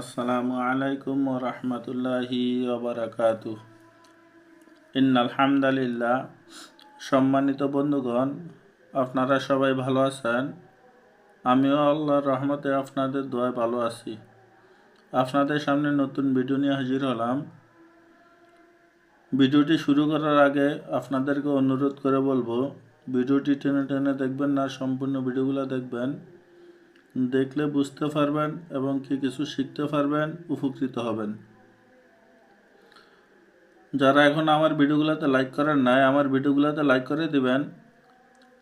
আসসালামু আলাইকুম ও রহমতুল্লাহি ওবরাকাতু ইন্নাল হামদালিল্লাহ। সম্মানিত বন্ধুগণ, আপনারা সবাই ভালো আছেন? আমিও আল্লাহর রহমতে আপনাদের দোয়ায় ভালো আছি। আপনাদের সামনে নতুন ভিডিও নিয়ে হাজির হলাম। ভিডিওটি শুরু করার আগে আপনাদেরকে অনুরোধ করে বলব, ভিডিওটি টেনে টেনে দেখবেন না, সম্পূর্ণ ভিডিওগুলো দেখবেন। দেখলে বুঝতে পারবেন এবং কি কিছু শিখতে পারবেন, উপকৃত হবেন। যারা এখন আমার ভিডিওগুলোতে লাইক করেন নাই, আমার ভিডিওগুলোতে লাইক করে দিবেন।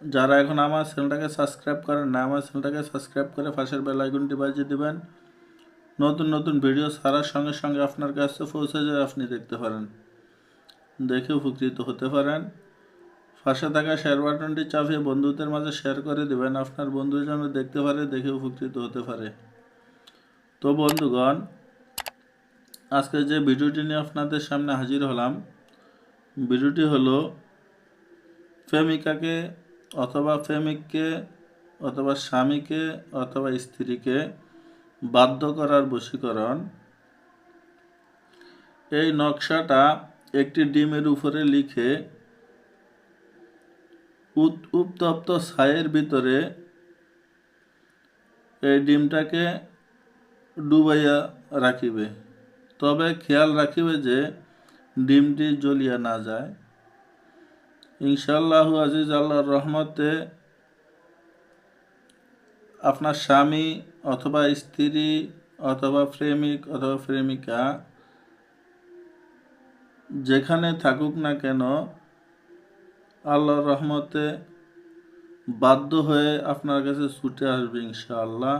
যারা এখন আমার চ্যানেলটাকে সাবস্ক্রাইব করেন না আমার চ্যানেলটাকে সাবস্ক্রাইব করে পাশের বেল আইকনটি বাজিয়ে দিবেন। নতুন নতুন ভিডিও ছাড়ার সঙ্গে সঙ্গে আপনার কাছে পৌঁছে যায় আপনি দেখতে পারেন। দেখে উপকৃত হতে পারেন। পাশে থাকা শেয়ার বাটনটি চাপিয়ে বন্ধুদের মাঝে শেয়ার করে দেবেন। আপনার বন্ধু যেন দেখতে পারে, দেখে উপকৃত হতে পারে। তো বন্ধুগণ, আজকে যে ভিডিওটি নিয়ে আপনাদের সামনে হাজির হলাম, ভিডিওটি হলো প্রেমিকাকে অথবা প্রেমিককে অথবা স্বামীকে অথবা স্ত্রীকে বাধ্য করার বশীকরণ। এই নকশাটা একটি ডিমের উপরে লিখে উত্তপ্ত ছায়ের ভিতরে এই ডিমটাকে ডুবাইয়া রাখিবে। তবে খেয়াল রাখিবে যে ডিমটি জ্বলিয়া না যায়। ইনশাল্লাহ আজিজ আল্লাহর রহমতে আপনার স্বামী অথবা স্ত্রী অথবা প্রেমিক অথবা প্রেমিকা যেখানে থাকুক না কেন আল্লাহর রহমতে বাধ্য হয়ে আপনার কাছে ছুটে আসবে ইনশাআল্লাহ।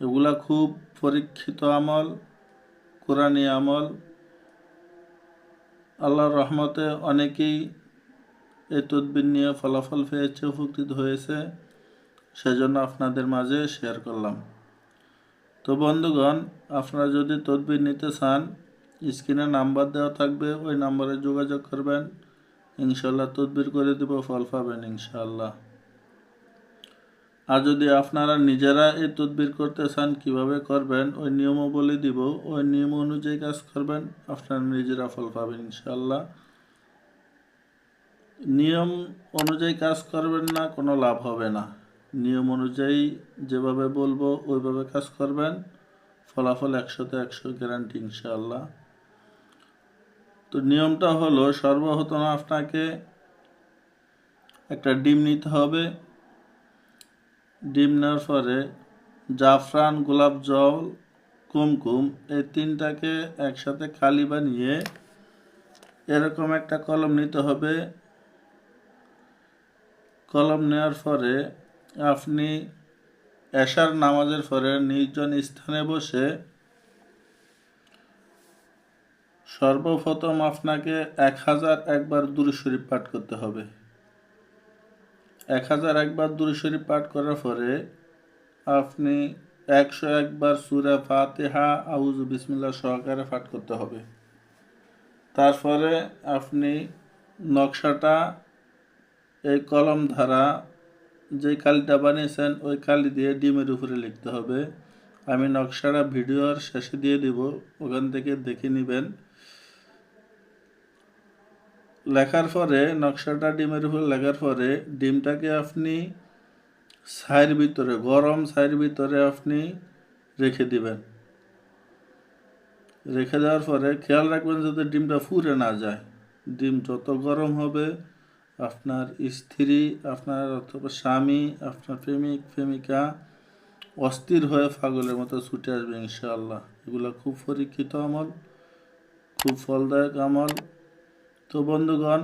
এগুলা খুব পরীক্ষিত আমল, কোরআনী আমল। আল্লাহর রহমতে অনেকেই এই তদবির নিয়ে ফলাফল পেয়েছে, উপকৃত হয়েছে। সেজন্য আপনাদের মাঝে শেয়ার করলাম। তো বন্ধুগণ, আপনারা যদি তদবির নিতে চান স্ক্রিনে নাম্বার দেওয়া থাকবে, ওই নাম্বারে যোগাযোগ করবেন। ইনশাল্লাহ তদবির করে দিব, ফল পাবেন ইনশাল্লাহ আর যদি আপনারা নিজেরা এই তদবির করতে চান, কীভাবে করবেন, ওই নিয়মও বলে দিব। ওই নিয়ম অনুযায়ী কাজ করবেন, আপনারা নিজেরা ফল পাবেন ইনশাল্লাহ নিয়ম অনুযায়ী কাজ করবেন না, কোনো লাভ হবে না। নিয়ম অনুযায়ী যেভাবে বলব, ওইভাবে কাজ করবেন। ফলাফল একশোতে একশো গ্যারান্টি ইনশাআল্লাহ। তো নিয়মটা হলো সর্বপ্রথম আপনাকে একটা ডিম নিতে হবে। ডিম নেওয়ার পরে জাফরান, গোলাপ জল, কুমকুম এই তিনটাকে একসাথে খালি বানিয়ে এরকম একটা কলম নিতে হবে। কলম নেওয়ার পরে আপনি এশার নামাজের পরে নির্জন স্থানে বসে সর্বপ্রথম আপনাকে এক হাজার একবার দূর শরীফ পাঠ করতে হবে। এক হাজার একবার দূর শরীফ পাঠ করার পরে আপনি একশো একবার সুরা ফাতেহা আউজ বিসমিল্লা সহকারে পাঠ করতে হবে। তারপরে আপনি নকশাটা এই কলম ধারা যে কালিটা বানিয়েছেন, ওই কালি দিয়ে ডিমের উপরে লিখতে হবে। আমি নকশাটা ভিডিওর শেষে দিয়ে দিব, ওখান থেকে দেখে নেবেন। লেখার পরে, নকশাটা ডিমের উপর লেখার পরে, ডিমটাকে আপনি ছাইয়ের ভিতরে, গরম ছাইয়ের ভিতরে আপনি রেখে দিবেন। রেখে দেওয়ার পরে খেয়াল রাখবেন যাতে ডিমটা ফুরে না যায়। ডিম যত গরম হবে, আপনার স্ত্রী, আপনার অথবা স্বামী, আপনার প্রেমিক, প্রেমিকা অস্থির হয়ে পাগলের মতো ছুটে আসবে ইনশাআল্লাহ। এগুলো খুব পরীক্ষিত আমল, খুব ফলদায়ক আমল। তো বন্ধুগণ,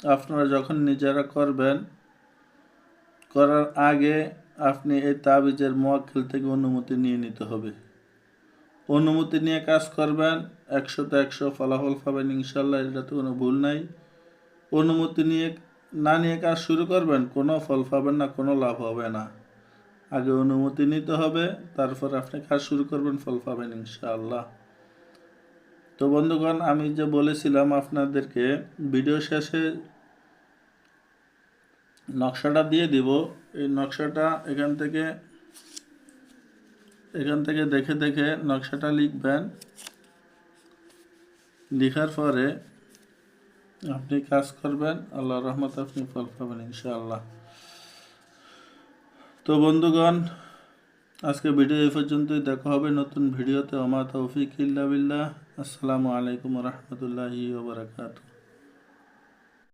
আপনারা যখন নিজেরা করবেন, করার আগে আপনি এই তাবিজের মোয়াক্কেল থেকে অনুমতি নিয়ে নিতে হবে। অনুমতি নিয়ে কাজ করবেন, একশোতে একশো ফলাফল পাবেন ইনশাল্লাহ এটাতে কোনো ভুল নাই। অনুমতি নিয়ে, না নিয়ে কাজ শুরু করবেন, কোনো ফল পাবেন না, কোনো লাভ হবে না। আগে অনুমতি নিতে হবে, তারপর আপনি কাজ শুরু করবেন, ফল পাবেন, ইনশাআল্লাহ। তো বন্ধুগণ, আমি যে বলেছিলাম আপনাদেরকে, ভিডিও শেষে নকশাটা দিয়ে দিব। এই নকশাটা এখান থেকে এখান থেকে দেখে দেখে নকশাটা লিখবেন। লেখার পরে আপনি কাজ করবেন। আল্লাহ রহমত আপনি ফল পাবেন ইনশাআল্লাহ। তো বন্ধুগণ আজকে ভিডিও এই পর্যন্তই, দেখা হবে নতুন ভিডিওতে। আমার তৌফিক ইল্লা বিল্লাহ। আসসালামু আলাইকুম রহমতুল্লাহি ওবরাকাতুহ